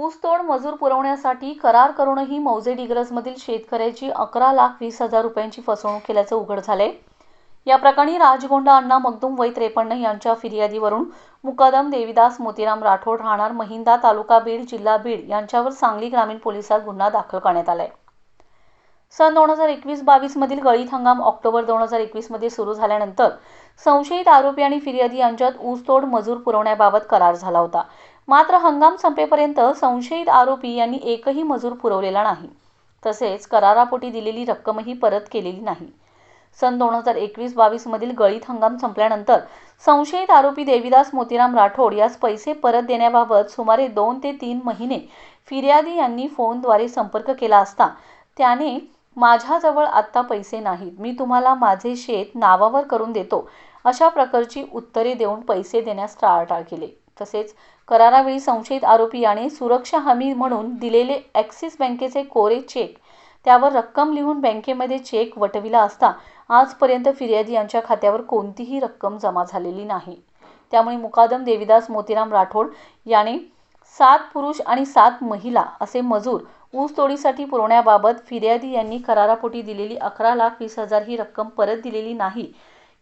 ऊसतोड मजूर पुरवण्यासाठी करार करूनही मौजे डिग्रजमधील शेतकऱ्याची अकरा लाख वीस हजार रुपयांची फसवणूक केल्याचं उघड झालंय. या प्रकरणी राजगोंडा अण्णा मगदूम वै त्रेपन्न यांच्या फिर्यादीवरून मुकादम देविदास मोतीराम राठोड राहणार महिंदा तालुका बीड जिल्हा बीड यांच्यावर सांगली ग्रामीण पोलिसात गुन्हा दाखल करण्यात आला आहे सन दोन हजार एकवीस बावीसमधील गळीत हंगाम ऑक्टोबर दोन हजार एकवीसमध्ये सुरू झाल्यानंतर संशयित आरोपी आणि फिर्यादी यांच्यात ऊसतोड मजूर पुरवण्याबाबत करार झाला होता. मात्र हंगाम संपेपर्यंत संशयित आरोपी यांनी एकही मजूर पुरवलेला नाही. तसेच करारापोटी दिलेली रक्कमही परत केलेली नाही. सन दोन हजार एकवीस बावीसमधील गळीत हंगाम संपल्यानंतर संशयित आरोपी देविदास मोतीराम राठोड यास पैसे परत देण्याबाबत सुमारे दोन ते तीन महिने फिर्यादी यांनी फोनद्वारे संपर्क केला असता त्याने माझ्याजवळ आत्ता पैसे नाहीत. मी तुम्हाला माझे शेत नावावर करून देतो. अशा प्रकारची उत्तरे देऊन पैसे देण्यास टाळाटाळ केले. तसेच करारावेळी संशयित आरोपी याने सुरक्षा हमी म्हणून दिलेले ॲक्सिस बँकेचे कोरे चेक त्यावर रक्कम लिहून बँकेमध्ये चेक वटविला असता आजपर्यंत फिर्यादी यांच्या खात्यावर कोणतीही रक्कम जमा झालेली नाही. त्यामुळे मुकादम देविदास मोतीराम राठोड याने सात पुरुष आणि सात महिला असे मजूर ऊसतोडीसाठी पुरवण्याबाबत फिर्यादी यांनी करारापोटी दिलेली अकरा लाख वीस हजार ही रक्कम परत दिलेली नाही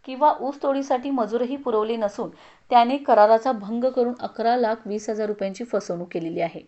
किंवा ऊसतोडीसाठी मजूरही पुरवले नसून त्याने कराराचा भंग करून अकरा लाख वीस हजार रुपयांची फसवणूक केलेली आहे.